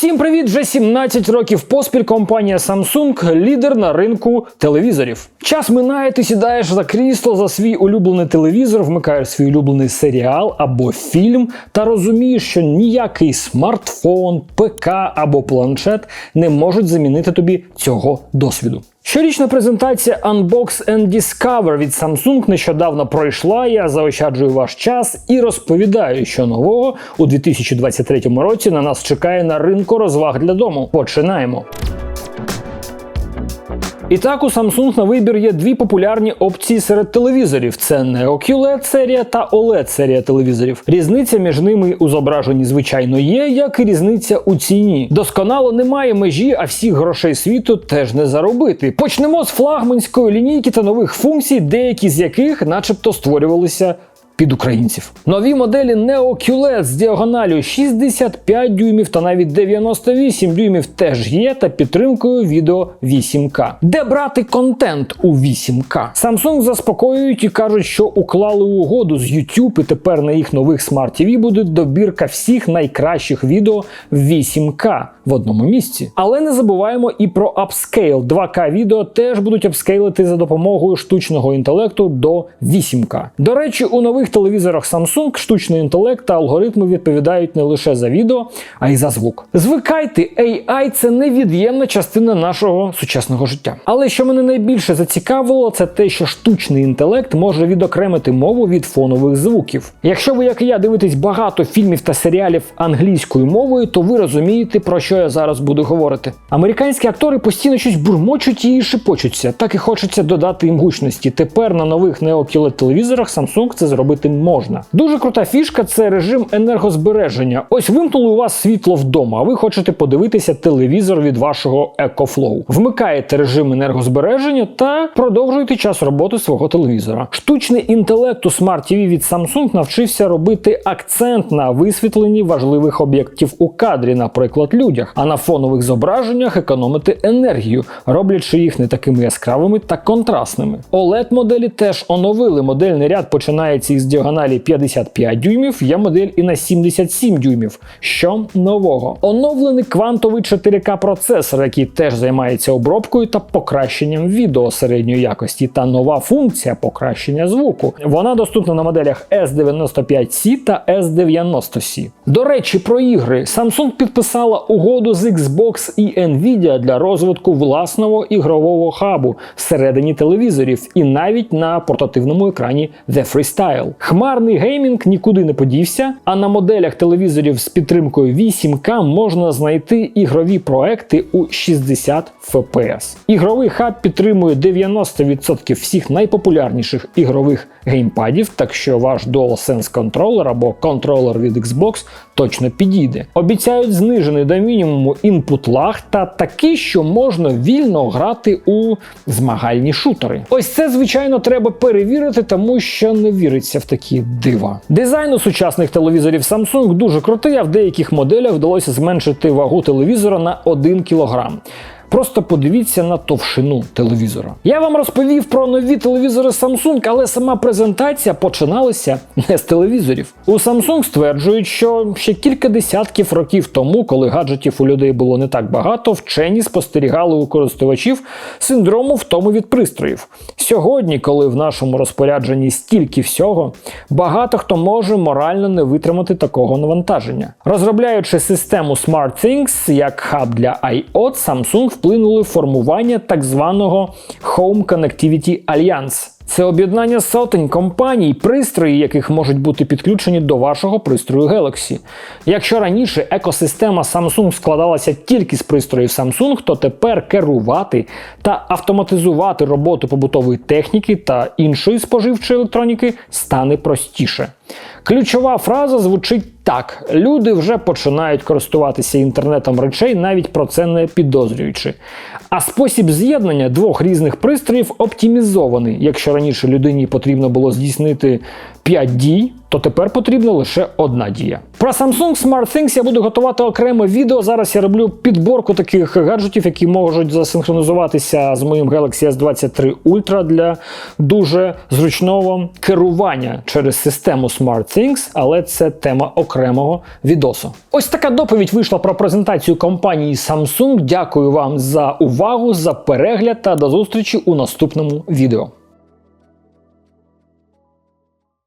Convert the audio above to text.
Всім привіт! Вже 17 років поспіль компанія Samsung лідер на ринку телевізорів. Час минає, ти сідаєш за крісло за свій улюблений телевізор, вмикаєш свій улюблений серіал або фільм та розумієш, що ніякий смартфон, ПК або планшет не можуть замінити тобі цього досвіду. Щорічна презентація Unbox and Discover від Samsung нещодавно пройшла. Я заощаджую ваш час і розповідаю, що нового у 2023 році на нас чекає на ринку розваг для дому. Починаємо. І так у Samsung на вибір є дві популярні опції серед телевізорів: це Neo QLED серія та OLED серія телевізорів. Різниця між ними у зображенні, звичайно, є, як і різниця у ціні. Досконало немає межі, а всіх грошей світу теж не заробити. Почнемо з флагманської лінійки та нових функцій, деякі з яких, начебто, створювалися. Під українців нові моделі Neo QLED з діагоналю 65 дюймів та навіть 98 дюймів теж є та підтримкою відео 8К. Де брати контент у 8К? Samsung заспокоюють і кажуть, що уклали угоду з YouTube і тепер на їх нових TV буде добірка всіх найкращих відео 8К в одному місці. Але не забуваємо і про апскейл. 2К відео теж будуть апскейлити за допомогою штучного інтелекту до 8К. До речі, у нових телевізорах Samsung штучний інтелект та алгоритми відповідають не лише за відео, а й за звук. Звикайте, AI – це невід'ємна частина нашого сучасного життя. Але що мене найбільше зацікавило, це те, що штучний інтелект може відокремити мову від фонових звуків. Якщо ви, як і я, дивитесь багато фільмів та серіалів англійською мовою, то ви розумієте, про що я зараз буду говорити. Американські актори постійно щось бурмочуть і шепочуться. Так і хочеться додати їм гучності. Тепер на нових Neo телевізорах Samsung це зробити можна. Дуже крута фішка це режим енергозбереження. Ось вимкнули у вас світло вдома, а ви хочете подивитися телевізор від вашого EcoFlow. Вмикаєте режим енергозбереження та продовжуєте час роботи свого телевізора. Штучний інтелект у Smart TV від Samsung навчився робити акцент на висвітленні важливих об'єктів у кадрі, наприклад, людях, а на фонових зображеннях економити енергію, роблячи їх не такими яскравими та контрастними. oled моделі теж оновили. Модельний ряд починається із діагоналі 55 дюймів, є модель і на 77 дюймів. Що нового? Оновлений квантовий 4К процесор, який теж займається обробкою та покращенням відео середньої якості, та нова функція покращення звуку. Вона доступна на моделях S95C та S90C. До речі, про ігри Samsung підписала угоду з Xbox і Nvidia для розвитку власного ігрового хабу всередині телевізорів і навіть на портативному екрані The Freestyle. Хмарний геймінг нікуди не подівся, а на моделях телевізорів з підтримкою 8К можна знайти ігрові проекти у 60 FPS. Ігровий хаб підтримує 90% всіх найпопулярніших ігрових геймпадів, так що ваш DualSense контролер або контролер від Xbox точно підійде. Обіцяють знижений до мінімуму інпут лаг та такий, що можна вільно грати у змагальні шутери. Ось це, звичайно, треба перевірити, тому що не віриться в такі дива. Дизайн у сучасних телевізорів Samsung дуже крутий, а в деяких моделях вдалося зменшити вагу телевізора на 1 кг. Просто подивіться на товщину телевізора. Я вам розповів про нові телевізори Samsung, але сама презентація починалася не з телевізорів. У Samsung стверджують, що ще кілька десятків років тому, коли гаджетів у людей було не так багато, вчені спостерігали у користувачів синдрому втоми від пристроїв. Сьогодні, коли в нашому розпорядженні стільки всього, багато хто може морально не витримати такого навантаження. Розробляючи систему SmartThings як хаб для iOT, Samsung вплинули формування так званого Home Connectivity Alliance. Це об'єднання сотень компаній, пристрої яких можуть бути підключені до вашого пристрою Galaxy. Якщо раніше екосистема Samsung складалася тільки з пристроїв Samsung, то тепер керувати та автоматизувати роботу побутової техніки та іншої споживчої електроніки стане простіше. Ключова фраза звучить так: люди вже починають користуватися інтернетом речей, навіть про це не підозрюючи. А спосіб з'єднання двох різних пристроїв оптимізований. Якщо раніше людині потрібно було здійснити 5 дій, то тепер потрібна лише одна дія. Про Samsung Smart Things я буду готувати окреме відео. Зараз я роблю підборку таких гаджетів, які можуть засинхронізуватися з моїм Galaxy S23 Ultra для дуже зручного керування через систему Smart Things, але це тема окремого відосу. Ось така доповідь вийшла про презентацію компанії Samsung. Дякую вам за увагу, за перегляд та до зустрічі у наступному відео.